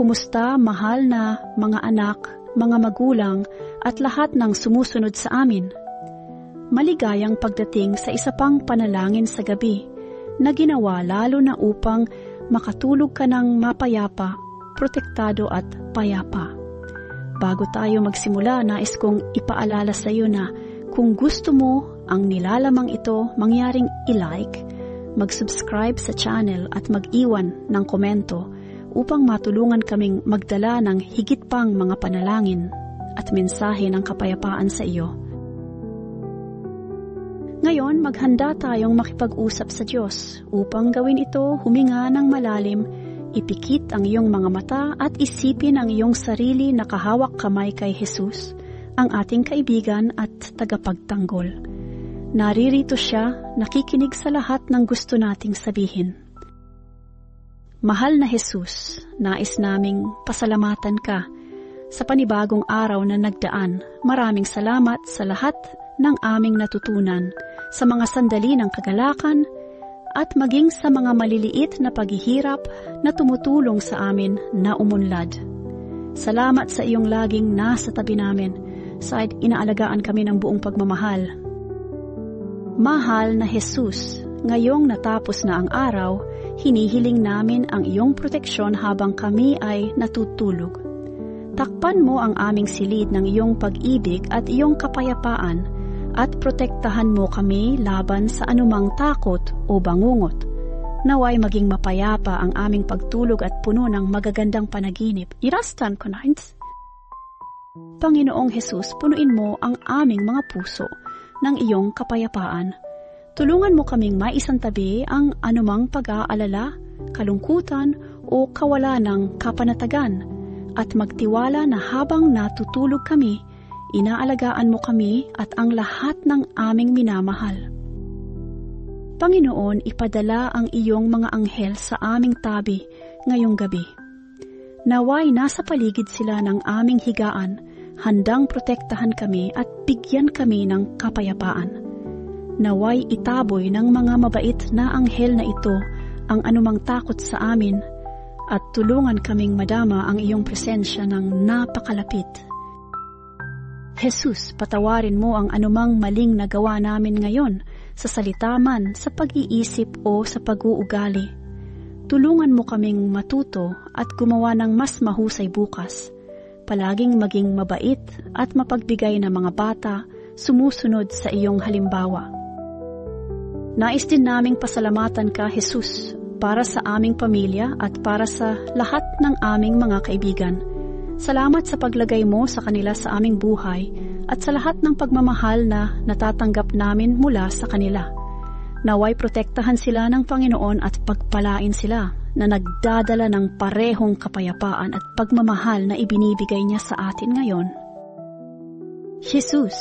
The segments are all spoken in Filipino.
kumusta mahal na mga anak, mga magulang at lahat ng sumusunod sa amin. Maligayang pagdating sa isa pang panalangin sa gabi na ginawa lalo na upang makatulog ka ng mapayapa, protektado at payapa. Bago tayo magsimula, nais kong ipaalala sa iyo na kung gusto mo ang nilalamang ito mangyaring i-like, mag-subscribe sa channel at mag-iwan ng komento upang matulungan kaming magdala ng higit pang mga panalangin at mensahe ng kapayapaan sa iyo. Ngayon, maghanda tayong makipag-usap sa Diyos. Upang gawin ito, huminga ng malalim, ipikit ang iyong mga mata at isipin ang iyong sarili na kahawak kamay kay Jesus, ang ating kaibigan at tagapagtanggol. Naririto siya, nakikinig sa lahat ng gusto nating sabihin. Mahal na Jesus, nais naming pasalamatan ka sa panibagong araw na nagdaan. Maraming salamat sa lahat ng aming natutunan, sa mga sandali ng kagalakan, at maging sa mga maliliit na paghihirap na tumutulong sa amin na umunlad. Salamat sa iyong laging nasa tabi namin, sa inaalagaan kami ng buong pagmamahal. Mahal na Jesus, ngayong natapos na ang araw, hinihiling namin ang iyong proteksyon habang kami ay natutulog. Takpan mo ang aming silid ng iyong pag-ibig at iyong kapayapaan at protektahan mo kami laban sa anumang takot o bangungot. Naway maging mapayapa ang aming pagtulog at puno ng magagandang panaginip. Irastan ko na. Panginoong Hesus, punuin mo ang aming mga puso ng iyong kapayapaan Tulungan mo kaming maisantabi ang anumang pag-aalala, kalungkutan o kawalan ng kapanatagan at magtiwala na habang natutulog kami, inaalagaan mo kami at ang lahat ng aming minamahal. Panginoon, ipadala ang iyong mga anghel sa aming tabi ngayong gabi. Naway nasa paligid sila ng aming higaan, handang protektahan kami at bigyan kami ng kapayapaan naway itaboy ng mga mabait na anghel na ito ang anumang takot sa amin at tulungan kaming madama ang iyong presensya ng napakalapit. Jesus, patawarin mo ang anumang maling nagawa namin ngayon sa salita man, sa pag-iisip o sa pag-uugali. Tulungan mo kaming matuto at gumawa ng mas mahusay bukas. Palaging maging mabait at mapagbigay ng mga bata sumusunod sa iyong halimbawa. Nais din naming pasalamatan ka, Jesus, para sa aming pamilya at para sa lahat ng aming mga kaibigan. Salamat sa paglagay mo sa kanila sa aming buhay at sa lahat ng pagmamahal na natatanggap namin mula sa kanila. Naway protektahan sila ng Panginoon at pagpalain sila na nagdadala ng parehong kapayapaan at pagmamahal na ibinibigay niya sa atin ngayon. Jesus,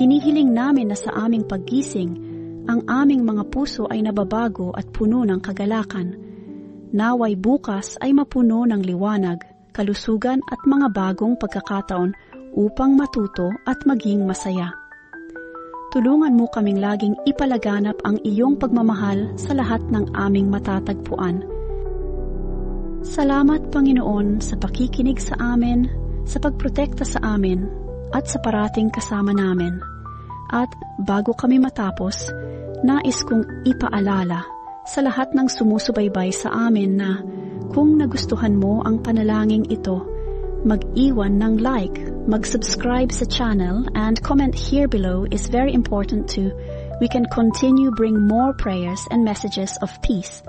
hinihiling namin na sa aming paggising ang aming mga puso ay nababago at puno ng kagalakan. Naway bukas ay mapuno ng liwanag, kalusugan at mga bagong pagkakataon upang matuto at maging masaya. Tulungan mo kaming laging ipalaganap ang iyong pagmamahal sa lahat ng aming matatagpuan. Salamat Panginoon sa pakikinig sa amin, sa pagprotekta sa amin, at sa parating kasama namin. At bago kami matapos, nais kong ipaalala sa lahat ng sumusubaybay sa amin na kung nagustuhan mo ang panalangin ito, mag-iwan ng like, mag-subscribe sa channel, and comment here below is very important too. We can continue bring more prayers and messages of peace